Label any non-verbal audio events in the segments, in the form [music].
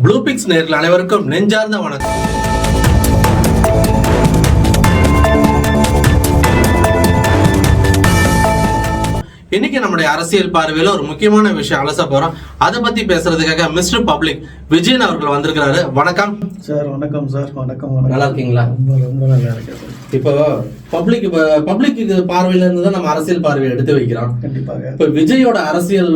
Blue fix நேர்கள் அனைவருக்கும் நெஞ்சார்ந்த வணக்கம். இன்னைக்கு நம்முடைய அரசியல் பார்வையில் ஒரு முக்கியமான விஷயம் அலச போறோம். அதை பத்தி பேசுறதுக்காக மிஸ்டர் பப்ளிக் விஜயன் அவர்கள் வந்திருக்கிறாரு. வணக்கம். சார் வணக்கம் சார். வணக்கம் நல்லா இருக்கீங்களா? ரொம்ப நல்லா இருக்கேன் இப்போ பப்ளிக் பப்ளிக் பார்வையில இருந்து தான் நம்ம அரசியல் பார்வையை எடுத்து வைக்கிறோம். கண்டிப்பாக. இப்ப விஜயோட அரசியல்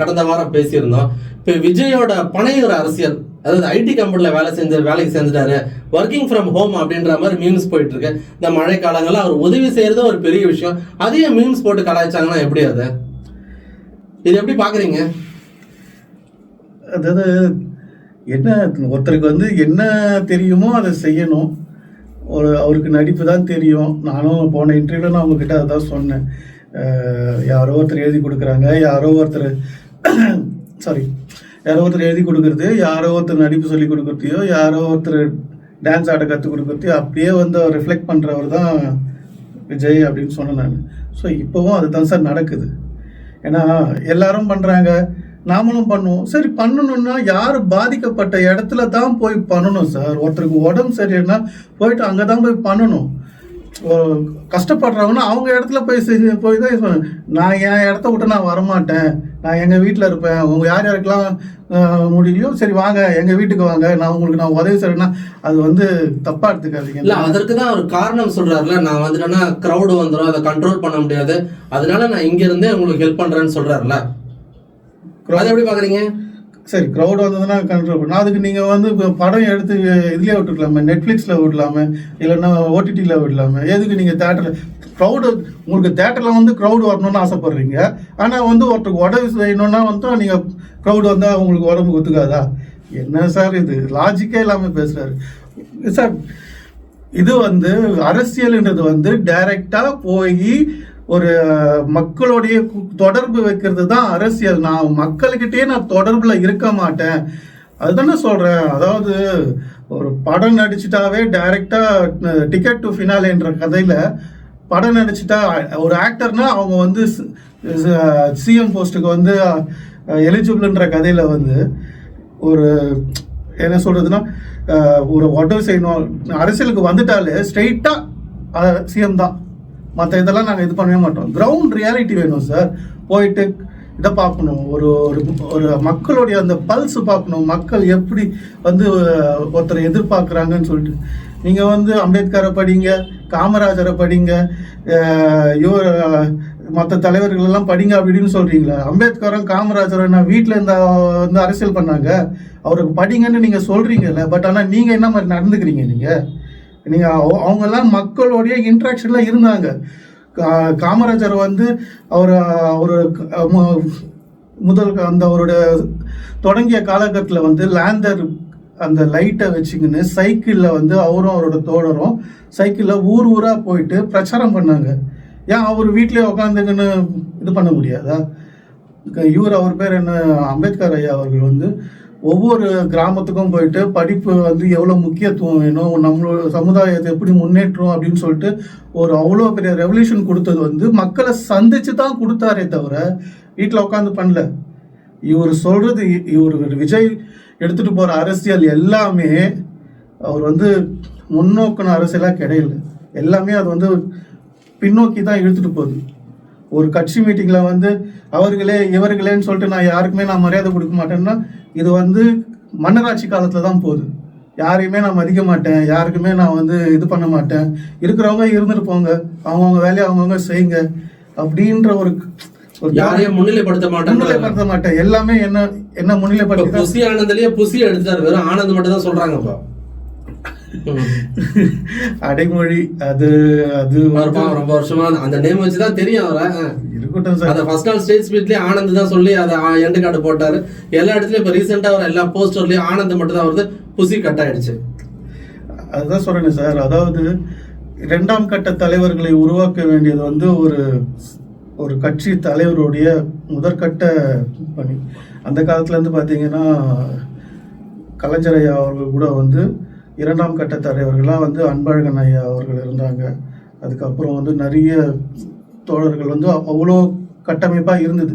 கடந்த வாரம் பேசியிருந்தோம். இப்ப விஜயோட பனையூர் அரசியல் அதாவது ஐடி கம்பெனில வேலை செஞ்ச வேலைக்கு செஞ்சுட்டாரு ஒர்க்கிங் ஃப்ரம் ஹோம் அப்படின்ற மாதிரி மீம்ஸ் போயிட்டு இருக்கு இந்த மழை காலங்கள்ல அவர் உதவி செய்யறது ஒரு பெரிய விஷயம். அதையே மீம்ஸ் போட்டு கலாய்ச்சாங்கன்னா எப்படி அது? இது எப்படி பாக்குறீங்க அதாவது என்ன ஒருத்தருக்கு வந்து என்ன தெரியுமோ அதை செய்யணும். ஒரு அவருக்கு நடிப்பு தான் தெரியும். நானும் போன இன்டர்வியூவில் நான் உங்ககிட்ட அதான் சொன்னேன். யாரோ ஒருத்தர் எழுதி கொடுக்குறாங்க யாரோ ஒருத்தர் சாரி யாரோ ஒருத்தர் எழுதி கொடுக்குறது யாரோ ஒருத்தர் நடிப்பு சொல்லி கொடுக்குறதையோ யாரோ ஒருத்தர் டான்ஸ் ஆட கற்றுக் கொடுக்குறதையோ அப்படியே வந்து அவர் ரிஃப்ளெக்ட் பண்ணுறவர் தான் விஜய் அப்படின்னு சொன்னேன் நான். ஸோ இப்போவும் அதுதான் சார் நடக்குது. ஏன்னா எல்லாரும் பண்ணுறாங்க நாமளும் பண்ணுவோம். சரி பண்ணணும்னா யார் பாதிக்கப்பட்ட இடத்துல தான் போய் பண்ணணும் சார்? ஒருத்தருக்கு உடம்பு சரியில்லைன்னா போயிட்டு அங்கே தான் போய் பண்ணணும். கஷ்டப்படுறவங்கன்னா அவங்க இடத்துல போய் செஞ்சு போய் தான் நான் என் இடத்த விட்டு நான் வரமாட்டேன். நான் எங்கள் வீட்டில் இருப்பேன். உங்கள் யார் யாருக்கெல்லாம் முடியலையோ சரி வாங்க எங்கள் வீட்டுக்கு வாங்க. நான் உங்களுக்கு நான் உதவி செய்யறேன்னா அது வந்து தப்பாக எடுத்துக்காதீங்க. இல்லை அதற்கு தான் ஒரு காரணம் சொல்கிறாருல நான் வந்துட்டேன்னா க்ரௌடு வந்துடும் அதை கண்ட்ரோல் பண்ண முடியாது. அதனால நான் இங்கேருந்தே உங்களுக்கு ஹெல்ப் பண்ணுறேன்னு சொல்கிறாருல அதை எப்படி பாக்குறீங்க சரி க்ரௌட் வந்ததுன்னா கண்ட்ரோல் பண்ணணும் அதுக்கு நீங்கள் வந்து இப்போ படம் எடுத்து இதுலேயே விட்டுருக்கலாமே நெட்ஃப்ளிக்ஸில் விடலாமே இல்லைன்னா ஓடிடியில் விடலாமே எதுக்கு நீங்கள் தேட்டரில் க்ரௌடு உங்களுக்கு தேட்டரில் வந்து க்ரௌடு வரணும்னு ஆசைப்படுறீங்க. ஆனால் வந்து ஒருத்தருக்கு உடம்பு செய்யணும்னா வந்து நீங்கள் க்ரௌடு வந்தால் உங்களுக்கு உடம்பு ஒத்துக்காதா? என்ன சார் இது? லாஜிக்கே இல்லாமல் பேசுகிறாரு சார் இது வந்து அரசியல்ன்றது வந்து டைரக்டா போய் ஒரு மக்களுடைய தொடர்பு வைக்கிறது தான் அரசியல். நான் மக்கள்கிட்டயே நான் தொடர்பில் இருக்க மாட்டேன். அதுதானே சொல்கிறேன் அதாவது ஒரு படம் நடிச்சிட்டாவே டைரக்டா டிக்கெட் டு ஃபினாலேன்ற கதையில் படம் நடிச்சிட்டா ஒரு ஆக்டர்னா அவங்க வந்து சிஎம் போஸ்ட்டுக்கு வந்து எலிஜிபிள்ன்ற கதையில் வந்து ஒரு என்ன சொல்கிறதுன்னா ஒரு உடம்பு செய்யணும். அரசியலுக்கு வந்துட்டாலே ஸ்ட்ரெயிட்டாக சிஎம் தான். மற்ற இதெல்லாம் நாங்கள் இது பண்ணவே மாட்டோம். கிரவுண்ட் ரியாலிட்டி வேணும் சார் போயிட்டு இதை பார்க்கணும். ஒரு ஒரு ஒரு மக்களுடைய அந்த பல்ஸ் பார்க்கணும். மக்கள் எப்படி வந்து ஒருத்தரை எதிர்பார்க்குறாங்கன்னு சொல்லிட்டு. நீங்கள் வந்து அம்பேத்கரை படிங்க காமராஜரை படிங்க இவர் மற்ற தலைவர்கள் எல்லாம் படிங்க அப்படின்னு சொல்கிறீங்களா அம்பேத்கரும் காமராஜரும் என்ன வீட்டில் இருந்த வந்து அரசியல் பண்ணாங்க? அவருக்கு படிங்கன்னு நீங்கள் சொல்கிறீங்கல்ல பட் ஆனால் நீங்கள் என்ன மாதிரி நடந்துக்கிறீங்க நீங்கள் நீங்கள் அவங்கெல்லாம் மக்களுடைய இன்ட்ராக்ஷனில் இருந்தாங்க. கா- காமராஜர் வந்து அவர் அவர் முதல் அந்த அவரோட தொடங்கிய காலகட்டத்தில் வந்து லேண்டர் அந்த லைட்டை வச்சுக்கின்னு சைக்கிளில் வந்து அவரும் அவரோட தோழரும் சைக்கிளில் ஊர் ஊராக போயிட்டு பிரச்சாரம் பண்ணாங்க. ஏன் அவர் வீட்டிலே உட்காந்துக்கின்னு இது பண்ண முடியாதா? இவர் அவர் பேர் என்ன? அம்பேத்கர் ஐயா அவர்கள் வந்து ஒவ்வொரு கிராமத்துக்கும் போயிட்டு படிப்பு வந்து எவ்வளோ முக்கியத்துவம் வேணும் நம்மளோட சமுதாயத்தை எப்படி முன்னேற்றம் அப்படின்னு சொல்லிட்டு ஒரு அவ்வளோ பெரிய ரெவல்யூஷன் கொடுத்தது வந்து மக்களை சந்திச்சு தான் கொடுத்தாரே தவிர வீட்டில் உட்காந்து பண்ணல. இவர் சொல்றது இ- இவர் விஜய் எடுத்துட்டு போகிற அரசியல் எல்லாமே அவர் வந்து முன்னோக்கின அரசியலாக கிடையாது எல்லாமே அது வந்து பின்னோக்கி தான் இழுத்துட்டு போகுது. ஒரு கட்சி மீட்டிங்கில் வந்து அவர்களே இவர்களேன்னு சொல்லிட்டு நான் யாருக்குமே நான் மரியாதை கொடுக்க மாட்டேன்னா இது வந்து மன்னராட்சி காலத்தில் தான் போகுது. யாரையுமே நான் மதிக்க மாட்டேன். யாருக்குமே நான் வந்து இது பண்ண மாட்டேன். இருக்கிறவங்க இருந்துட்டு போங்க. அவங்கவுங்க வேலையை அவங்கவுங்க செய்யுங்க. அப்படின்ற ஒரு யாரையும் முன்னிலைப்படுத்த மாட்டேன் முன்னிலைப்படுத்த மாட்டேன். எல்லாமே என்ன என்ன முன்னிலைப்படுத்தி புசி ஆனந்திலேயே புசி எடுத்தாரு வெறும் ஆனந்த் மட்டும் தான் சொல்றாங்க இப்போ ம். அடைமொழி அது அது அவர் ரொம்ப வருஷமா? அந்த நேம் வச்சு தான் தெரியும் அவரை. இருக்கட்டும் சார். அத ஃபர்ஸ்ட் நாள் ஸ்டேட் ஸ்பீட்லயே ஆனந்த் தான் சொல்லி அதை எண்டு கார்டு போட்டாரு. எல்லா இடத்துலயும் இப்ப ரீசெண்டா வர எல்லா போஸ்டர்லயும் ஆனந்த் மட்டும் தான் வருது. புசி கட் ஆயிடுச்சு. அதுதான் சொல்றேன் சார். அதாவது இரண்டாம் கட்ட தலைவர்களை உருவாக்க வேண்டியது வந்து ஒரு ஒரு கட்சி தலைவருடைய முதற்கட்ட பணி. அந்த காலத்துல இருந்து பார்த்தீங்கன்னா கலைஞர் ஐயா அவர்கள் கூட வந்து இரண்டாம் கட்ட தலைவர்களாக வந்து அன்பழகன் ஐயா அவர்கள் இருந்தாங்க. அதுக்கப்புறம் வந்து நிறைய தோழர்கள் வந்து அவ்வளோ கட்டமைப்பாக இருந்தது.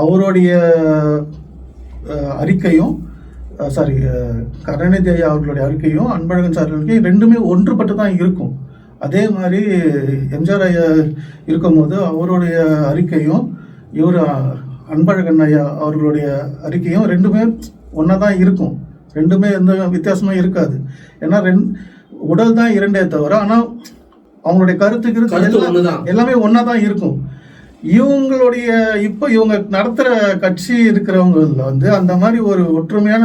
அவருடைய அறிக்கையும் சாரி கருணாநிதி ஐயா அவர்களுடைய அறிக்கையும் அன்பழகன் சார் ரெண்டுமே ஒன்றுபட்டு தான் இருக்கும். அதே மாதிரி எம்ஜிஆர் ஐயா இருக்கும்போது அவருடைய அறிக்கையும் இவர் அன்பழகன் ஐயா அவர்களுடைய அறிக்கையும் ரெண்டுமே ஒன்றா தான் இருக்கும். ரெண்டுமே எந்த வித்தியாசமும் இருக்காது. ஏன்னா ரெண் உடல் தான் இரண்டே தவிர ஆனால் அவங்களுடைய கருத்துக்கு எல்லாம் ஒன்றா தான் இருக்கும். இவங்களுடைய இப்போ இவங்க நடத்துகிற கட்சி இருக்கிறவங்கள வந்து அந்த மாதிரி ஒரு ஒற்றுமையான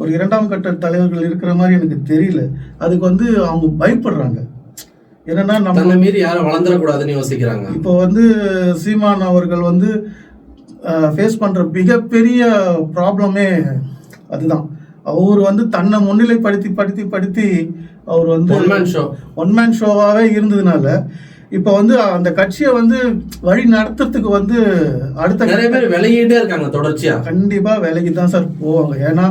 ஒரு இரண்டாம் கட்ட தலைவர்கள் இருக்கிற மாதிரி எனக்கு தெரியல. அதுக்கு வந்து அவங்க பயப்படுறாங்க. என்னன்னா நம்ம மீறி யாரும் வளர்ந்துடக்கூடாதுன்னு யோசிக்கிறாங்க. இப்போ வந்து சீமான் அவர்கள் வந்து ஃபேஸ் பண்ற மிகப்பெரிய ப்ராப்ளமே அதுதான். அவர் வந்து தன்னை முன்னிலைப்படுத்தி படுத்தி படுத்தி அவர் வந்து one man show one man ஷோவாகவே இருந்ததுனால இப்போ வந்து அந்த கட்சியை வந்து வழி நடத்துறதுக்கு வந்து அடுத்த நிறைய பேர் விலகிட்டே இருக்காங்க தொடர்ச்சியா. கண்டிப்பா வேலைக்கு தான் சார் போவாங்க. ஏன்னா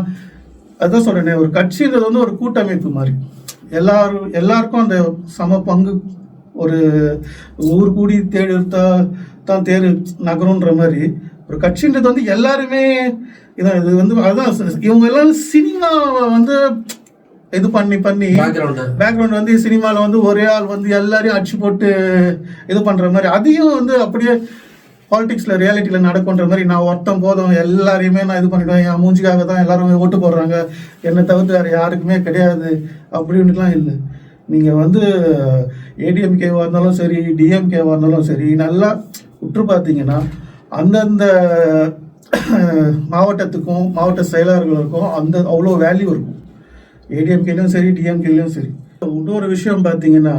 அதான் சொல்றேனே ஒரு கட்சின்றது வந்து ஒரு கூட்டமைப்பு மாதிரி. எல்லாரும் எல்லாருக்கும் அந்த சம பங்கு ஒரு ஊர் கூடி தேடி தான் தேர் நகருன்ற மாதிரி. ஒரு கட்சின்றது வந்து எல்லாருமே இதான் இது வந்து அதான் இவங்க எல்லாரும் சினிமாவை வந்து இது பண்ணி பண்ணி பேக்ரவுண்ட் வந்து சினிமாவில் வந்து ஒரே ஆள் வந்து எல்லாரையும் அடிச்சு போட்டு இது பண்ணுற மாதிரி. அதையும் வந்து அப்படியே பாலிடிக்ஸில் ரியாலிட்டியில் நடக்குன்ற மாதிரி நான் ஒருத்தன் போதும் எல்லாரையுமே நான் இது பண்ணிடுவேன் என் மூஞ்சிக்காக தான் எல்லாரும் ஓட்டு போடுறாங்க என்னை தவிர்த்து வேறு யாருக்குமே கிடையாது அப்படின்ட்டுலாம் இல்லை. நீங்கள் வந்து ஏடிஎம்கேவாக இருந்தாலும் சரி டிஎம்கேவாக இருந்தாலும் சரி நல்லா உற்று பார்த்தீங்கன்னா அந்தந்த [clears throat] மாவட்டத்துக்கும் மாவட்ட செயலாளர்களுக்கும் அந்த அவ்வளோ வேல்யூ இருக்கும். ஏடிஎம்கேலையும் சரி டிஎம்கேலையும் சரி. இன்னொரு விஷயம் பார்த்தீங்கன்னா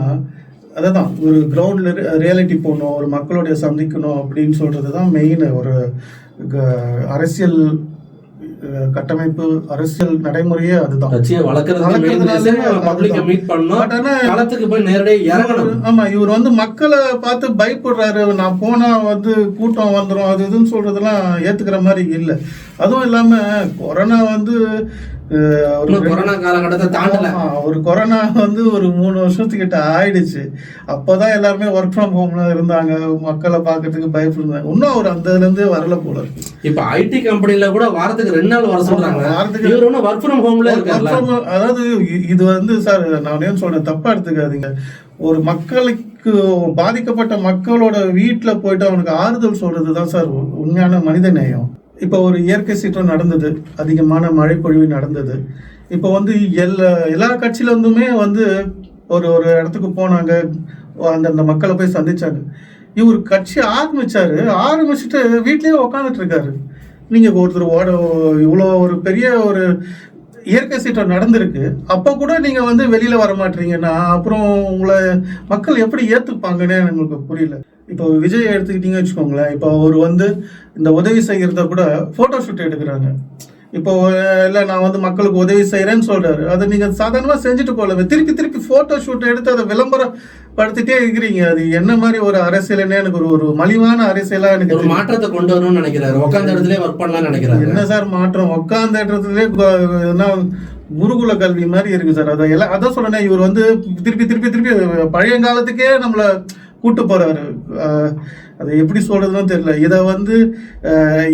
அதுதான் ஒரு கிரவுண்டில் ரியாலிட்டி போகணும் ஒரு மக்களுடைய சந்திக்கணும் அப்படின்னு சொல்கிறது தான் மெயின் ஒரு க- அரசியல் கட்டமைப்பு அரசியல் நடைமுறையே அதுதான். ஆமா இவர் வந்து மக்களை பார்த்து பயப்படுறாரு. நான் போனா வந்து கூட்டம் வந்துடும் அது இதுன்னு சொல்றதெல்லாம் ஏத்துக்கிற மாதிரி இல்லை. அதுவும் இல்லாம கொரோனா வந்து கொரோனா காலகட்டத்தை தாண்டல. ஒரு கொரோனா வந்து ஒரு மூணு வருஷத்துக்கிட்ட ஆயிடுச்சு. அப்போதான் எல்லாருமே ஒர்க் ஃப்ரம் ஹோம்ல இருந்தாங்க. மக்களை பார்க்கறதுக்கு பயப்படுறாங்க இன்னும் அவர் அந்த இருந்து வரல போல இருக்கு. இப்ப ஐடி கம்பெனில கூட வாரத்துக்கு ரெண்டு நாள் வர சொல்றாங்க. வாரத்துக்கு- இவர் ஒர்க் ஃப்ரம் ஹோம்ல home- அதாவது இது வந்து சார் நான் ஏன் சொல்றேன்? தப்பா எடுத்துக்காதீங்க. ஒரு மக்களுக்கு பாதிக்கப்பட்ட மக்களோட வீட்டில் போயிட்டு அவனுக்கு ஆறுதல் சொல்றது தான் சார் உண்மையான மனித நேயம். இப்போ ஒரு இயற்கை சீற்றம் நடந்தது அதிகமான மழை பொழிவு நடந்தது. இப்போ வந்து எல்லா எல்லா கட்சியிலருந்துமே வந்து ஒரு ஒரு இடத்துக்கு போனாங்க அந்தந்த மக்களை போய் சந்திச்சாங்க. இவர் கட்சி ஆரம்பிச்சாரு ஆரம்பிச்சுட்டு வீட்லேயே உக்காந்துட்டு இருக்காரு நீங்கள் ஒருத்தர் ஓட இவ்வளோ ஒரு பெரிய ஒரு இயற்கை சீற்றம் நடந்திருக்கு. அப்போ கூட நீங்கள் வந்து வெளியில் வர மாட்டீங்கன்னா அப்புறம் உங்களை மக்கள் எப்படி ஏற்றுப்பாங்கன்னு எனக்கு புரியல. இப்போ விஜய் எடுத்துக்கிட்டீங்க வச்சுக்கோங்களேன் இப்போ அவர் வந்து இந்த உதவி செய்யறத கூட போட்டோ ஷூட் எடுக்கிறாங்க. இப்போ இல்லை நான் வந்து மக்களுக்கு உதவி செய்கிறேன்னு சொல்றாரு. அதை நீங்க சாதாரணமாக செஞ்சுட்டு போகல திருப்பி திருப்பி போட்டோ ஷூட் எடுத்து அதை விளம்பரப்படுத்திட்டே இருக்கிறீங்க. அது என்ன மாதிரி ஒரு அரசியல்னே எனக்கு ஒரு ஒரு மலிவான அரசியலா எனக்கு ஒரு. மாற்றத்தை கொண்டு வரணும்னு நினைக்கிறாரு. உட்காந்த இடத்துல ஒர்க் பண்ணலாம்னு நினைக்கிறாரு. என்ன சார் மாற்றம்? உட்காந்த இடத்துலயே என்ன குருகுல கல்வி மாதிரி இருக்கு சார். அதை எல்லாம் அதான் சொல்றேன் இவர் வந்து திருப்பி திருப்பி திருப்பி பழைய காலத்துக்கே நம்மள கூட்டு அஹ், அதை எப்படி சொல்றதுன்னு தெரியல. இதை வந்து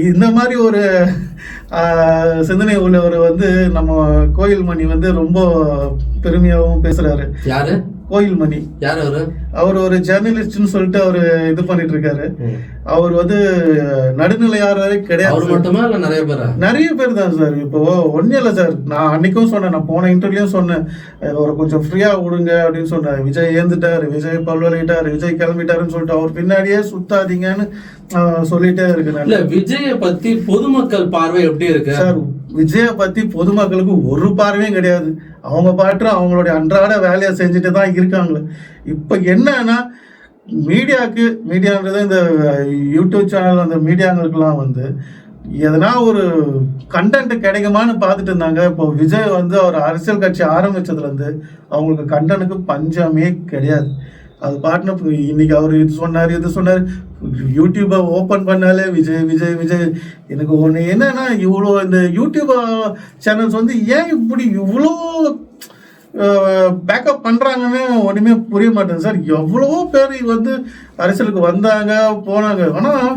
இந்த மாதிரி ஒரு சிந்தனை உள்ளவர் வந்து நம்ம கோயில் மணி வந்து ரொம்ப பெருமையாகவும் பேசுறாரு. யாரு? கோயில் மணி யாரு அவரு? அவர் ஒரு ஜேர்னலிஸ்ட்னு சொல்லிட்டு அவர் இது பண்ணிட்டு இருக்காரு. அவர் வந்து நடுநிலையாளரே கிடையாது அவர் மட்டுமா இல்ல நிறைய பேரா? நிறைய பேர் தான் சார். இப்போ ஒன்றும் இல்லை சார். நான் அன்னைக்கும் சொன்னேன் நான் போன இன்டர்வியூலையும் சொன்னேன். அவரை கொஞ்சம் ஃப்ரீயா விடுங்க அப்படின்னு சொன்னேன். விஜய் ஏந்துட்டாரு விஜய் பல்வலிட்டாரு விஜய் கிளம்பிட்டாருன்னு சொல்லிட்டு அவர் பின்னாடியே சுத்தாதீங்கன்னு சொல்லிட்டே இருக்கு விஜய பத்தி பொதுமக்கள் பார்வை எப்படி இருக்கு? சார் விஜய பத்தி பொதுமக்களுக்கு ஒரு பார்வையும் கிடையாது. அவங்க பாட்டு அவங்களுடைய அன்றாட வேலையை செஞ்சுட்டு தான் இருக்காங்களே இப்போ என்னன்னா மீடியாவுக்கு மீடியான்றது இந்த யூடியூப் சேனல் அந்த மீடியாங்களுக்கெல்லாம் வந்து எதனா ஒரு கண்டென்ட் கிடைக்குமான்னு பார்த்துட்டு இருந்தாங்க. இப்போ விஜய் வந்து அவர் அரசியல் கட்சி ஆரம்பித்ததுலேருந்து அவங்களுக்கு கண்டனுக்கு பஞ்சமே கிடையாது. அது பாட்டின இன்னைக்கு அவர் இது சொன்னார் இது சொன்னார். யூடியூப்பை ஓப்பன் பண்ணாலே விஜய் விஜய் விஜய். எனக்கு ஒன்று என்னன்னா இவ்வளோ இந்த யூடியூப் சேனல்ஸ் வந்து ஏன் இப்படி இவ்வளோ பேக்கப் பண்ணுறாங்கன்னு ஒன்றுமே புரிய மாட்டேங்குது. சார் எவ்வளவோ பேர் வந்து அரசியலுக்கு வந்தாங்க போனாங்க. ஆனால்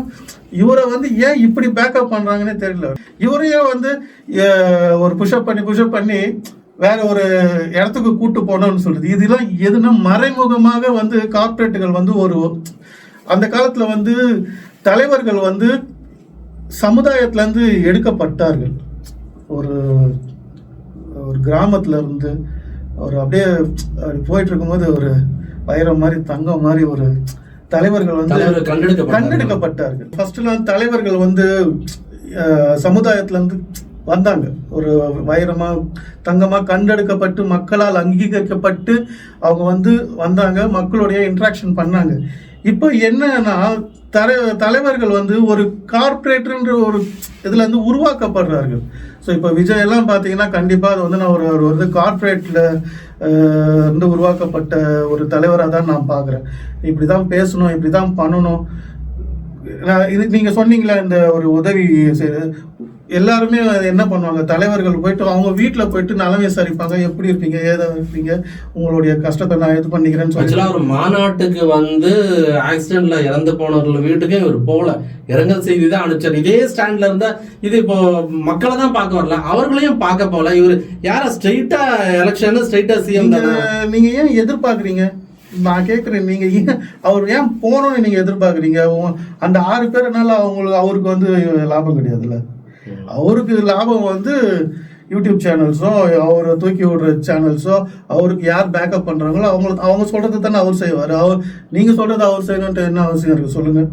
இவரை வந்து ஏன் இப்படி பேக்கப் பண்ணுறாங்கன்னே தெரியல. இவரையே வந்து ஒரு புஷ்அப் பண்ணி புஷ்அப் பண்ணி வேற ஒரு இடத்துக்கு கூட்டு போனோம்னு சொல்லுது இதெல்லாம் எதுனா மறைமுகமாக வந்து கார்ப்பரேட்டுகள் வந்து ஒரு அந்த காலத்தில் வந்து தலைவர்கள் வந்து சமுதாயத்திலேருந்து எடுக்கப்பட்டார்கள். ஒரு ஒரு கிராமத்துல இருந்து ஒரு அப்படியே அப்படி போயிட்டு இருக்கும்போது ஒரு வைரம் மாதிரி தங்கம் மாதிரி ஒரு தலைவர்கள் வந்து கண்டெடுக்கப்பட்டார்கள். ஃபர்ஸ்ட்லாம் தலைவர்கள் வந்து அஹ், சமுதாயத்துல இருந்து வந்தாங்க. ஒரு வைரமா தங்கமா கண்டெடுக்கப்பட்டு மக்களால் அங்கீகரிக்கப்பட்டு அவங்க வந்து வந்தாங்க. மக்களுடைய இன்ட்ராக்ஷன் பண்ணாங்க. இப்போ என்னன்னா தலை தலைவர்கள் வந்து ஒரு கார்பரேட்டர்ன்ற ஒரு இதில் வந்து உருவாக்கப்படுறார்கள். ஸோ இப்போ விஜய் எல்லாம் பார்த்தீங்கன்னா கண்டிப்பாக அது வந்து நான் ஒரு ஒரு வந்து கார்பரேட்டில் இருந்து உருவாக்கப்பட்ட ஒரு தலைவராக தான் நான் பார்க்குறேன் இப்படி தான் பேசணும் இப்படி தான் பண்ணணும். நான் இது நீங்கள் சொன்னீங்களே இந்த ஒரு உதவி எல்லாருமே என்ன பண்ணுவாங்க? தலைவர்கள் போயிட்டு அவங்க வீட்ல போயிட்டு நலம் விசாரிப்பாங்க எப்படி இருப்பீங்க? ஏதா இருப்பீங்க? உங்களுடைய கஷ்டத்தை நான் இது பண்ணிக்கிறேன்னு சொல்லி ஒரு மாநாட்டுக்கு வந்து ஆக்சிடென்ட்ல இறந்து போனவர்கள் வீட்டுக்கு இவர் போல. இரங்கல் செய்தி தான் அனுப்பிச்சார். இதே ஸ்டாண்ட்ல இருந்தா இது இப்போ மக்களை தான் பார்க்க வரல. அவர்களையும் பார்க்க போல இவர் யார ஸ்ட்ரைட்டா எலெக்ஷன் ஸ்ட்ரைட்டா சிஎம் நீங்க ஏன் எதிர்பார்க்குறீங்க? நான் கேட்குறேன் நீங்க ஏன் அவர் ஏன் போகணும்னு நீங்க எதிர்பார்க்குறீங்க? அந்த ஆறு பேர்னால அவங்களுக்கு அவருக்கு வந்து லாபம் கிடையாதுல்ல. அவருக்கு லாபம் வந்து யூடியூப் சேனல்ஸோ அவரை தூக்கி விடுற சேனல்ஸோ அவருக்கு யார் பேக்கப் பண்ணுறாங்களோ அவங்களுக்கு அவங்க சொல்கிறது தானே அவர் செய்வார். அவர் நீங்கள் சொல்கிறது அவர் செய்யணுன்ட்டு என்ன அவசியம் இருக்குது சொல்லுங்கள்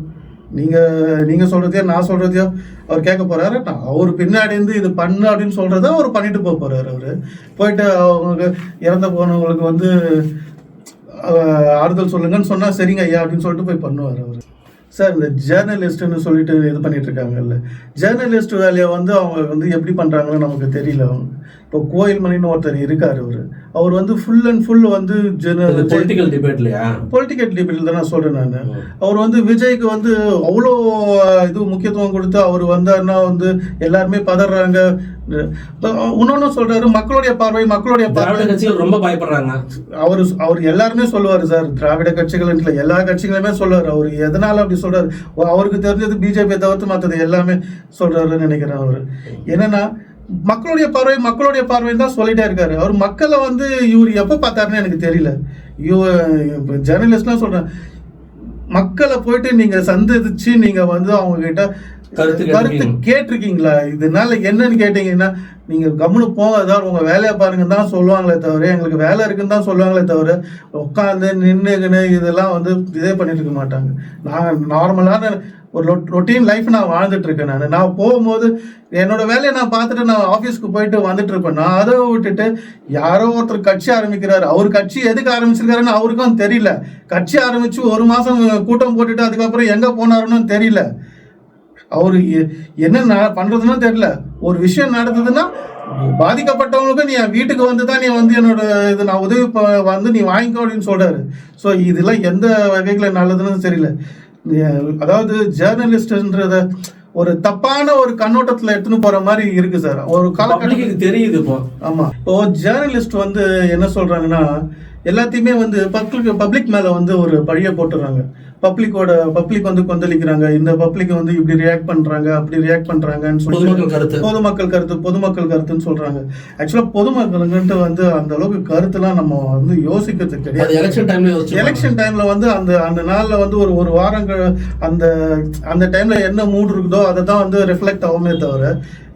நீங்கள் நீங்கள் சொல்கிறதையோ நான் சொல்கிறதையோ அவர் கேட்க போகிறாரு நான் அவர் பின்னாடி இருந்து இது பண்ணு அப்படின்னு சொல்கிறத அவர் பண்ணிட்டு போக போறாரு அவர். போயிட்டு அவங்களுக்கு இறந்த போனவங்களுக்கு வந்து ஆறுதல் சொல்லுங்கன்னு சொன்னால் சரிங்க ஐயா அப்படின்னு சொல்லிட்டு போய் பண்ணுவார் அவர். சார் இந்த ஜேர்னலிஸ்ட்னு சொல்லிட்டு இது பண்ணிட்டு இருக்காங்கல்ல. ஜேர்னலிஸ்ட் வேலையை வந்து அவங்க வந்து எப்படி பண்ணுறாங்கன்னு நமக்கு தெரியல. அவங்க இப்போ கோயில் மணின்னு ஒருத்தர் இருக்காரு அவரு. அவர் வந்து ஃபுல் அண்ட் ஃபுல் வந்து ஜெர்னல் பொலிட்டிக்கல் டிபேட்லயா பொலிட்டிக்கல் டிபேட்டில் தான் நான் சொல்றேன் நான். அவர் வந்து விஜய்க்கு வந்து அவ்வளோ இது முக்கியத்துவம் கொடுத்து அவர் வந்தாருன்னா வந்து எல்லாருமே பதறாங்க. இன்னொன்னு சொல்றாரு மக்களுடைய பார்வை மக்களுடைய பார்வை. கட்சிகள் ரொம்ப பயப்படுறாங்க. அவர் அவர் எல்லாருமே சொல்லுவாரு சார் திராவிட கட்சிகள் எல்லா கட்சிகளுமே சொல்லுவாரு. அவர் எதனால அப்படி சொல்றாரு? அவருக்கு தெரிஞ்சது பிஜேபி தவிர்த்து மற்றது எல்லாமே சொல்றாருன்னு நினைக்கிறேன் அவர். என்னன்னா மக்களுடைய பார்வை மக்களுடைய பார்வை தான் சொல்லிட்டே இருக்காரு. அவர் மக்களை வந்து இவர் எப்போ பார்த்தாருன்னு எனக்கு தெரியல. இவ ஜேர்னலிஸ்ட்லாம் சொல்கிறேன் மக்களை போயிட்டு நீங்கள் சந்திச்சு நீங்கள் வந்து அவங்க கிட்ட கருத்து கருத்து கேட்டிருக்கீங்க. கேட்டிருக்கீங்களா? இதனால என்னன்னு கேட்டீங்கன்னா நீங்க கம்முனு போங்க ஏதாவது உங்க வேலையை பாருங்க தான் சொல்லுவாங்களே தவிர எங்களுக்கு வேலை இருக்குன்னு தான் சொல்லுவாங்களே தவிர உட்காந்து நின்றுக்குன்னு இதெல்லாம் வந்து இதே பண்ணிட்டு இருக்க மாட்டாங்க. நான் நார்மலான ஒரு ரொட்டீன் லைஃப் நான் வாழ்ந்துட்டு இருக்கேன் நான். நான் போகும்போது என்னோட வேலையை நான் பார்த்துட்டு நான் ஆஃபீஸ்க்கு போயிட்டு வந்துட்டு இருப்பேன். நான் அதை விட்டுட்டு யாரோ ஒருத்தர் கட்சி ஆரம்பிக்கிறாரு. அவர் கட்சி எதுக்கு ஆரம்பிச்சிருக்காருன்னு அவருக்கும் தெரியல. கட்சி ஆரம்பிச்சு ஒரு மாசம் கூட்டம் போட்டுட்டு அதுக்கப்புறம் எங்க போனாருன்னு தெரியல. அவரு என்ன பண்றதுன்னு தெரியல. ஒரு விஷயம் நடந்ததுன்னா பாதிக்கப்பட்டவங்களுக்கு நீ வீட்டுக்கு வந்து தான் நீ வந்து என்னோட இது நான் உதவி வந்து நீ வாங்கிக்கோ அப்படின்னு சொல்றாரு. ஸோ இதெல்லாம் எந்த வகைகளை நல்லதுன்னு தெரியல. அதாவது ஜேர்னலிஸ்ட்ன்றத ஒரு தப்பான ஒரு கண்ணோட்டத்துல எடுத்துன்னு போற மாதிரி இருக்கு சார். ஒரு காலகட்டத்தில் பப்ளிக்கு தெரியுது இப்போ. ஆமா. இப்போ ஜேர்னலிஸ்ட் வந்து என்ன சொல்றாங்கன்னா எல்லாத்தையுமே வந்து பப்ளிக் பப்ளிக் மேல வந்து ஒரு பழிய போட்டுறாங்க. பப்ளிக்கோட பப்ளிக் வந்து கொந்தளிக்கிறாங்க. இந்த பப்ளிக் வந்து இப்படி ரியாக்ட் பண்றாங்க அப்படி ரியாக்ட் பண்றாங்கன்னு சொல்லி பொதுமக்கள் கருத்து. பொதுமக்கள் கருத்து பொதுமக்கள் கருத்துன்னு சொல்றாங்க. ஆக்சுவலா பொதுமக்களுங்கிட்ட வந்து அந்த அளவுக்கு கருத்துலாம் நம்ம வந்து யோசிக்கிறது கிடையாது. எலெக்ஷன் டைம்ல எலெக்ஷன் டைம்ல வந்து அந்த அந்த நாள்ல வந்து ஒரு ஒரு வாரங்கள் அந்த அந்த டைம்ல என்ன மூட் இருக்குதோ அதை தான் வந்து ரிஃப்ளெக்ட் ஆகுமே தவிர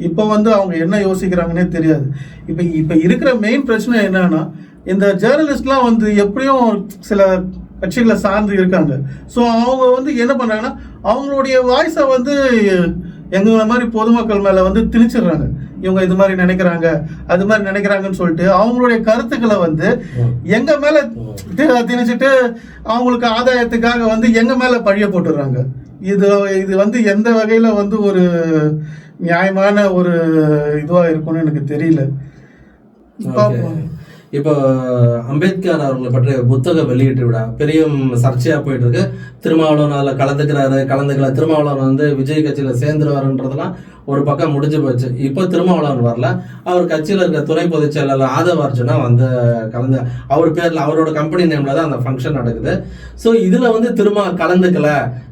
இப்போ வந்து அவங்க என்ன யோசிக்கிறாங்கன்னே தெரியாது. இப்போ இப்போ இருக்கிற மெயின் பிரச்சனை என்னன்னா இந்த ஜேர்னலிஸ்ட்லாம் வந்து எப்படியும் சில கட்சிகளை சார்ந்து இருக்காங்க. ஸோ அவங்க வந்து என்ன பண்ணுறாங்கன்னா அவங்களுடைய வாய்ஸை வந்து எங்களை மாதிரி பொதுமக்கள் மேலே வந்து திணிச்சிடுறாங்க. இவங்க இது மாதிரி நினைக்கிறாங்க அது மாதிரி நினைக்கிறாங்கன்னு சொல்லிட்டு அவங்களுடைய கருத்துக்களை வந்து எங்க மேல திணிச்சிட்டு அவங்களுக்கு ஆதாயத்துக்காக வந்து எங்க மேல பழிய போட்டுடுறாங்க. இது இது வந்து எந்த வகையில வந்து ஒரு நியாயமான ஒரு இதுவா இருக்கும்னு எனக்கு தெரியல. பார்ப்போம். இப்போ அம்பேத்கர் அவர்களை பற்றிய புத்தக வெளியீட்டு விழா பெரிய சர்ச்சையாக போயிட்டு இருக்கு. திருமாவளவன் அதில் கலந்துக்கிறாரு கலந்துக்கல. திருமாவளவன் வந்து விஜய் கட்சியில் சேர்ந்துருவாருன்றதெல்லாம் ஒரு பக்கம் முடிஞ்சு போச்சு. இப்போ திருமாவளவன் வரல. அவர் கட்சியில் இருக்க துணை பொதுச் செயலாளர் ஆதவ அர்ஜுனா வந்து கலந்து அவர் பேரில் அவரோட கம்பெனி நேமில் தான் அந்த ஃபங்க்ஷன் நடக்குது. ஸோ இதில் வந்து திருமா கலந்துக்கல.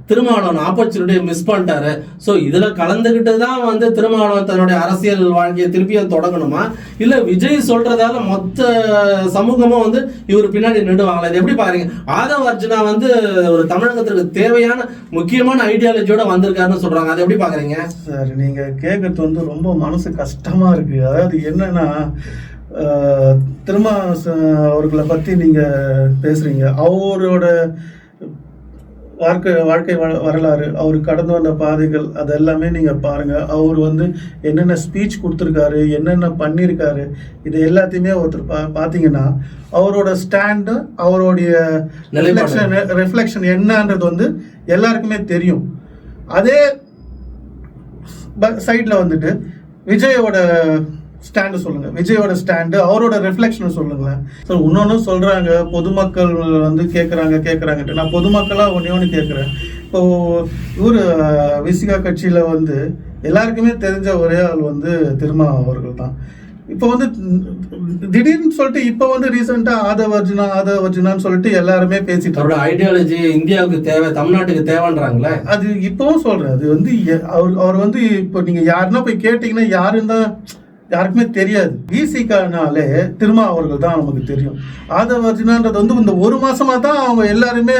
திருமாவளவன் ஆப்பர்ச்சுனிட்டியை மிஸ் பண்ணிட்டாரு. ஸோ இதில் கலந்துக்கிட்டு தான் வந்து திருமாவளவன் தன்னுடைய அரசியல் வாழ்க்கையை திருப்பியும் தொடங்கணுமா? இல்லை விஜய் சொல்கிறதால மொத்த சமூகமும் வந்து இவர் பின்னாடி நின்றுவாங்களா? இது எப்படி பாருங்க. ஆதவ அர்ஜுனா வந்து ஒரு தமிழகத்திற்கு தேவையான முக்கியமான ஐடியாலஜியோட வந்திருக்காருன்னு சொல்கிறாங்க அதை எப்படி பார்க்குறீங்க சார் நீங்க கேட்கறது வந்து ரொம்ப மனசு கஷ்டமா இருக்கு. அதாவது என்னன்னா திருமா அவர்களை பத்தி நீங்க பேசுறீங்க. அவரோட வாழ்க்கை வாழ்க்கை வரலாறு அவர் கடந்து வந்த பாதைகள் அது எல்லாமே நீங்க பாருங்க. அவர் வந்து என்னென்ன ஸ்பீச் கொடுத்துருக்காரு என்னென்ன பண்ணியிருக்காரு இது எல்லாத்தையுமே ஒருத்தர் பா பார்த்தீங்கன்னா அவரோட ஸ்டாண்டு அவருடைய. ரிஃப்ளெக்ஷன் ரிஃப்ளெக்ஷன் என்னன்றது வந்து எல்லாருக்குமே தெரியும். அதே சைடில் வந்துட்டு விஜயோட ஸ்டாண்டு சொல்லுங்க. விஜயோட ஸ்டாண்டு அவரோட ரிஃப்ளெக்ஷன் சொல்லுங்களேன். ஸோ இன்னொன்று சொல்கிறாங்க பொதுமக்கள் வந்து கேட்குறாங்க கேட்குறாங்கன்ட்டு நான் பொதுமக்களாக ஒன்றே ஒன்று கேட்குறேன் இப்போ இவர் விசிகா கட்சியில் வந்து எல்லாருக்குமே தெரிஞ்ச ஒரே ஆள் வந்து திருமா அவர்கள் தான். இப்போ வந்து திடீர்னு சொல்லிட்டு இப்போ வந்து ரீசெண்டாக ஆதவ அர்ஜுனா ஆதவ அர்ஜுனான்னு சொல்லிட்டு எல்லாருமே பேசிட்டு அவரோட ஐடியாலஜி இந்தியாவுக்கு தேவை தமிழ்நாட்டுக்கு தேவைன்றாங்களே? அது இப்பவும் சொல்றேன். அது வந்து அவர் அவர் வந்து இப்போ நீங்க யாருன்னா போய் கேட்டீங்கன்னா யாருன்னு தான் யாருக்குமே தெரியாது. விசிகானாலே திருமா அவர்கள் தான் நமக்கு தெரியும். ஆதவ அர்ஜுனான்றது வந்து இந்த ஒரு மாசமா தான் அவங்க எல்லாருமே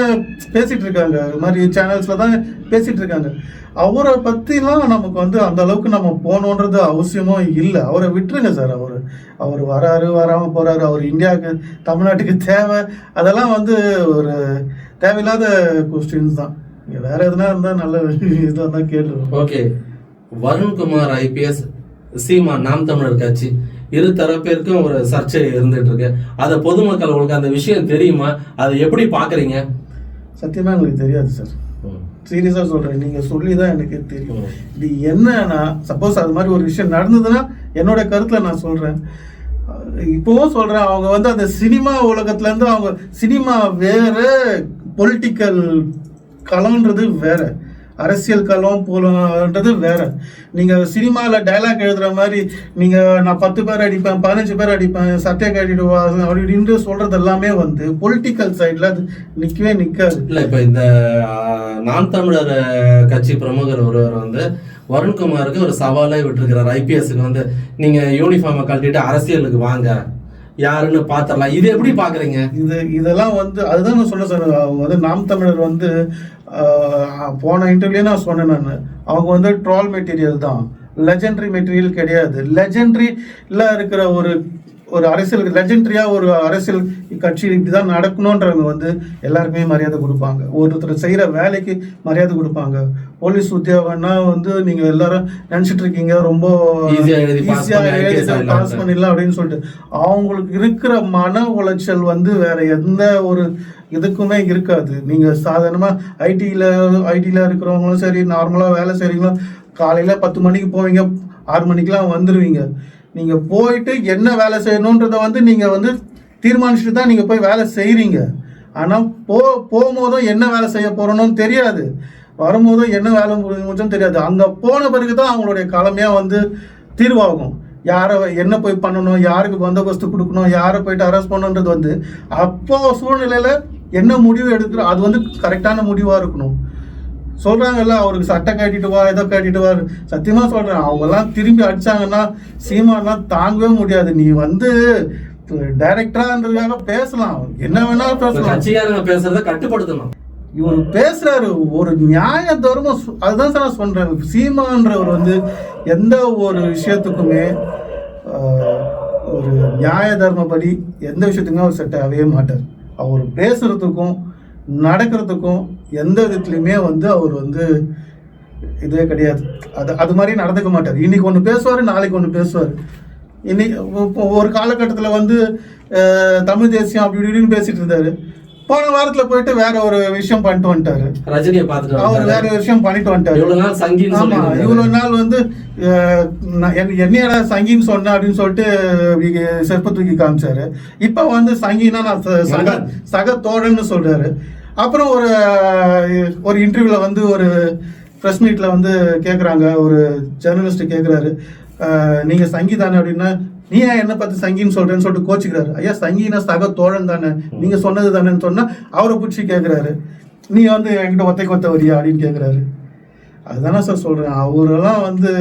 பேசிட்டு இருக்காங்க. இது மாதிரி சேனல்ஸ்ல தான் பேசிட்டு இருக்காங்க. அவரை பத்திலாம் நமக்கு வந்து அந்த அளவுக்கு நம்ம போகணுன்றது அவசியமும் இல்லை. அவரை விட்டுருங்க சார். அவர் அவர் வராரு வராம போறாரு. அவர் இந்தியாவுக்கு தமிழ்நாட்டுக்கு தேவை. அதெல்லாம் வந்து ஒரு தேவையில்லாத கொஸ்டின்ஸ் தான். நீங்க வேற எதுனா இருந்தா நல்ல இதாக தான் கேட்டுருவோம் ஓகே வருண்குமார் ஐபிஎஸ் சீமா நாம் தமிழர் கட்சி இரு தரப்பிற்கும் ஒரு சர்ச்சை இருந்துட்டு இருக்கு. அதை பொதுமக்கள் உங்களுக்கு அந்த விஷயம் தெரியுமா? அதை எப்படி பாக்குறீங்க? சத்தியமா எங்களுக்கு தெரியாது சார். சீரியஸாக சொல்கிறேன் நீங்கள் சொல்லி தான் எனக்கு தெரியும். இது என்னன்னா சப்போஸ் அது மாதிரி ஒரு விஷயம் நடந்ததுன்னா என்னோட கருத்தில் நான் சொல்கிறேன் இப்போவும் சொல்கிறேன் அவங்க வந்து அந்த சினிமா உலகத்துலேருந்து அவங்க சினிமா வேறு பொலிட்டிக்கல் களம்ன்றது வேறு. அரசியல் களம் போலன்றது வேற. நீங்க சினிமாவில் டைலாக் எழுதுற மாதிரி நீங்க நான் பத்து பேர் அடிப்பேன் பதினஞ்சு பேர் அடிப்பேன் சட்டையை கட்டிடுவா அப்படின்னு அப்படி சொல்றது எல்லாமே வந்து பொலிட்டிக்கல் சைட்ல அது நிற்கவே நிற்காது இல்லை இப்போ இந்த நான் நாம் தமிழர் கட்சி பிரமுகர் ஒருவர் வந்து வருண்குமாருக்கு ஒரு சவாலே விட்டுருக்கிறார். ஐபிஎஸ்க்கு வந்து நீங்க யூனிஃபார்மை கழட்டிட்டு அரசியலுக்கு வாங்க. யாருன்னு பாத்திரலாம். இது எப்படி பாக்குறீங்க? இது இதெல்லாம் வந்து அதுதான் நான் சொன்னேன். சார் அவங்க வந்து நாம் தமிழர் வந்து போன இன்டர்வியூ நான் சொன்னேன் நான். அவங்க வந்து ட்ரால் மெட்டீரியல் தான். லெஜெண்டரி மெட்டீரியல் கிடையாது. லெஜெண்டரியில் இருக்கிற ஒரு ஒரு அரசியல் லெஜெண்டரியா ஒரு அரசியல் கட்சி இப்படிதான் நடக்கணுன்றவங்க வந்து எல்லாருக்குமே மரியாதை கொடுப்பாங்க. ஒருத்தர் செய்கிற வேலைக்கு மரியாதை கொடுப்பாங்க. போலீஸ் உத்தியோகம்னா வந்து நீங்க எல்லாரும் நினைச்சிட்டு இருக்கீங்க ரொம்ப ஈஸியா எழுதி. பாஸ் பண்ணிடலாம் அப்படின்னு சொல்லிட்டு. அவங்களுக்கு இருக்கிற மன உளைச்சல் வந்து வேற எந்த ஒரு இதுக்குமே இருக்காது. நீங்க சாதாரணமா ஐடில ஐடில இருக்கிறவங்களும் சரி நார்மலா வேலை செய்றீங்களும் காலையில பத்து மணிக்கு போவீங்க ஆறு மணிக்கெல்லாம் வந்துருவீங்க. நீங்க போயிட்டு என்ன வேலை செய்யணுன்றத வந்து நீங்க வந்து தீர்மானிச்சுட்டு தான் நீங்க போய் வேலை செய்றீங்க. ஆனா போ போகும்போதும் என்ன வேலை செய்ய போறோம்னு தெரியாது. வரும்போதும் என்ன வேலை முடிஞ்சும் தெரியாது. அங்க போன பிறகு தான் அவங்களுடைய கடமையா வந்து தீர்வாகும். யாரை என்ன போய் பண்ணணும் யாருக்கு பந்தோபஸ்து கொடுக்கணும் யாரை போயிட்டு அரெஸ்ட் பண்ணணுன்றது வந்து அப்போ சூழ்நிலையில என்ன முடிவு எடுக்கிறோம் அது வந்து கரெக்டான முடிவா இருக்கணும். சொல்றாங்கல்ல அவருக்கு சட்டை கட்டிட்டு வா ஏதோ கட்டிட்டு வா. சத்தியமா சொல்றேன். அவங்க எல்லாம் திரும்பி அடிச்சாங்கன்னா சீமானா தாங்கவே முடியாது. நீ வந்து டைரக்டரான்றதுக்காக பேசலாம். என்ன வேணாலும் பேசலாம். கட்சிக்காரங்க பேசுறத கட்டுப்படுத்தணும். இவர் பேசுறாரு ஒரு நியாய தர்மம் அதுதான் சார் நான் சொல்றேன். சீமான்றவர் வந்து எந்த ஒரு விஷயத்துக்குமே ஒரு நியாய தர்மப்படி எந்த விஷயத்துக்குமே அவர் செட் ஆகவே மாட்டார். அவர் பேசுறதுக்கும் நடக்கிறதுக்கும் எந்த விதத்துலையுமே வந்து அவர் வந்து இதே கிடையாது. அது அது மாதிரி நடந்துக்க மாட்டார். இன்னைக்கு ஒன்று பேசுவார் நாளைக்கு ஒன்று பேசுவார். இன்னைக்கு ஒரு காலகட்டத்தில் வந்து தமிழ் தேசியம் அப்படி இப்படின்னு பேசிட்டு இருந்தாரு. போன வாரத்தில் போயிட்டு வேற ஒரு விஷயம் பண்ணிட்டு வந்துட்டாரு. ரஜினியை பார்த்துட்டு அவர் வேற விஷயம் பண்ணிட்டு வந்துட்டாரு. இவ்வளவு நாள் சங்கின்னு ஆமா இவ்வளவு நாள் வந்து என்னையடா சங்கின்னு சொன்னேன் அப்படின்னு சொல்லிட்டு செருப்பை தூக்கி காமிச்சாரு. இப்ப வந்து சங்கினா நான் சக சக தோழன்னு சொல்றாரு. அப்புறம் ஒரு ஒரு இன்டர்வியூல வந்து ஒரு ப்ரெஸ் மீட்ல வந்து கேட்குறாங்க ஒரு ஜேர்னலிஸ்ட் கேட்குறாரு நீங்க சங்கி தானே அப்படின்னா நீ ஏன் என்ன பார்த்து சங்கின்னு சொல்றேன்னு சொல்லிட்டு கோச்சிக்கிறாரு. ஐயா சங்கினா சக தோழன் தானே. நீங்க சொன்னது தானேன்னு சொன்னா அவரை பிடிச்சி கேட்குறாரு நீ வந்து என்கிட்ட ஒத்த வரியா அப்படின்னு கேட்குறாரு அதுதானே சார் சொல்றேன். அவரெல்லாம் வந்து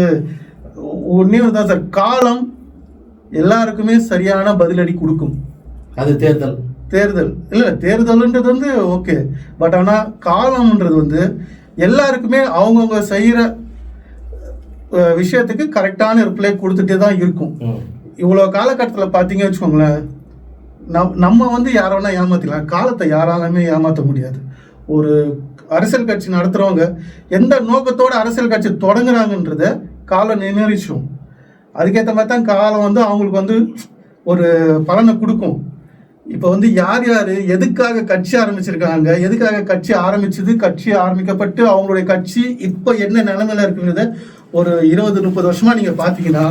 ஒன்னே தான் சார் காலம் எல்லாருக்குமே சரியான பதிலடி கொடுக்கும். அது தேர்தல். தேர்தல். இல்ல தேர்தல்ன்றது வந்து ஓகே பட் ஆனா காலம்ன்றது வந்து எல்லாருக்குமே அவங்கவுங்க செய்யற அஹ், விஷயத்துக்கு கரெக்டான ரிப்ளை கொடுத்துட்டே தான் இருக்கும். இவ்வளோ காலகட்டத்தில் பார்த்தீங்க வச்சுக்கோங்களேன் நம் நம்ம வந்து யாரை வேணால் ஏமாத்திக்கலாம். காலத்தை யாராலுமே ஏமாற்ற முடியாது. ஒரு அரசியல் கட்சி நடத்துகிறவங்க எந்த நோக்கத்தோடு அரசியல் கட்சி தொடங்குறாங்கன்றத காலம் நிர்ணயிச்சோம் அதுக்கேற்ற மாதிரி தான் காலம் வந்து அவங்களுக்கு வந்து ஒரு பலனை கொடுக்கும். இப்போ வந்து யார் யார் எதுக்காக கட்சி ஆரம்பிச்சிருக்காங்க எதுக்காக கட்சி ஆரம்பிச்சது கட்சி ஆரம்பிக்கப்பட்டு அவங்களுடைய கட்சி இப்போ என்ன நிலைமையில இருக்குங்கிறத ஒரு இருபது முப்பது வருஷமாக நீங்கள் பார்த்தீங்கன்னா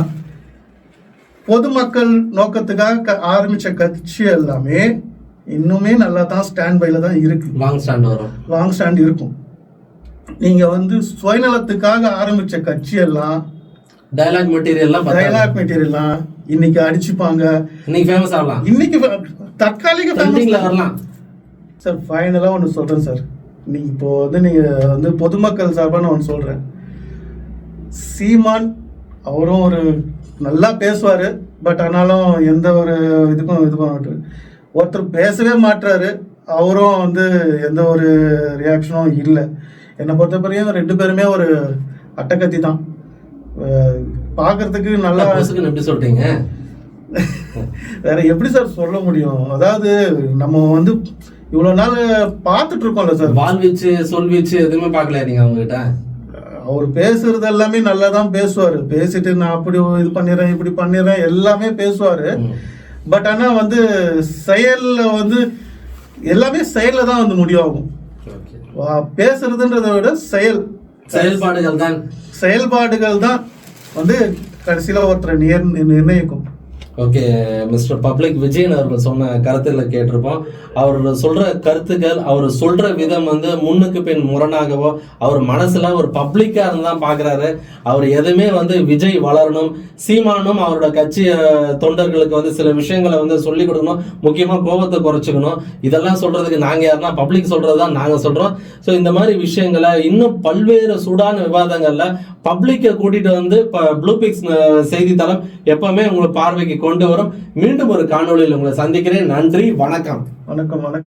பொதுமக்கள் நோக்கத்துக்காக ஆரம்பிச்ச கட்சி எல்லாமே இன்னுமே நல்லா தான் ஸ்டாண்ட் பைல தான் இருக்கு. லாங் ஸ்டாண்ட் வரும். லாங் ஸ்டாண்ட் இருக்கும். நீங்க வந்து சுயநலத்துக்காக ஆரம்பிச்ச கட்சி எல்லாம் டயலாக் மெட்டீரியல்லாம் டயலாக் மெட்டீரியல்லாம் இன்னைக்கு அடிச்சுப்பாங்க. இன்னைக்கு ஃபேமஸ் ஆகலாம். இன்னைக்கு தற்காலிக famous- வரலாம். சார் ஃபைனலாக ஒன்று சொல்கிறேன் சார் நீங்க இப்போ வந்து நீங்கள் வந்து பொதுமக்கள் சார்பாக நான் ஒன்று சொல்கிறேன் சீமான் அவரும் ஒரு நல்லா பேசுவார் பட் ஆனாலும் எந்த ஒரு இதுக்கும் இது பண்ண மாட்டாரு. ஒருத்தர் பேசவே மாட்டுறாரு அவரும் வந்து எந்த ஒரு ரியாக்ஷனும் இல்லை. என்னை பொறுத்தவரையும் ரெண்டு பேருமே ஒரு அட்டக்கத்தி தான். பார்க்கறதுக்கு நல்லா எப்படி சொல்றீங்க? [laughs] வேற எப்படி சார் சொல்ல முடியும்? அதாவது நம்ம வந்து இவ்வளவு நாள் பார்த்துட்டு இருக்கோம்ல சார் வால் வீச்சு சொல் வீச்சு எதுவுமே பார்க்கல நீங்க அவங்க கிட்ட அவர் பேசுறது எல்லாமே நல்லா தான் பேசுவாரு. பேசிட்டு நான் அப்படி இது பண்ணிடுறேன் இப்படி பண்ணிடுறேன் எல்லாமே பேசுவாரு. பட் ஆனா வந்து செயல்ல வந்து எல்லாமே செயல்ல தான் வந்து முடிவாகும். பேசுறதுன்றதை விட செயல். செயல்பாடுகள் தான். செயல்பாடுகள் தான் வந்து கடைசியில ஒருத்தரை நிர் நிர்ணயிக்கும். ஓகே மிஸ்டர் பப்ளிக் விஜயன் அவர்கள் சொன்ன கருத்துக்களை கேட்டிருப்போம். அவர் சொல்ற கருத்துக்கள் அவர் சொல்ற விதம் வந்து முன்னுக்கு பின் முரணாகவோ அவர் மனசுல ஒரு பப்ளிக்கா இருந்தா பாக்குறாரு. அவர் எதுவுமே வந்து விஜய் வளரணும் சீமானும் அவரோட கட்சி தொண்டர்களுக்கு வந்து சில விஷயங்களை வந்து சொல்லி கொடுக்கணும் முக்கியமா கோபத்தை குறைச்சிக்கணும். இதெல்லாம் சொல்றதுக்கு நாங்க யாருன்னா பப்ளிக் சொல்றதுதான் நாங்க சொல்றோம். ஸோ இந்த மாதிரி விஷயங்களை இன்னும் பல்வேறு சூடான விவாதங்கள்ல பப்ளிக்கை கூட்டிட்டு வந்து இப்போ ப்ளூபிக்ஸ் செய்தித்தளம் எப்பவுமே உங்களுக்கு பார்வைக்கு கொண்டு வரும். மீண்டும் ஒரு காணொளியில் உங்களை சந்திக்கிறேன். நன்றி வணக்கம். வணக்கம் வணக்கம்.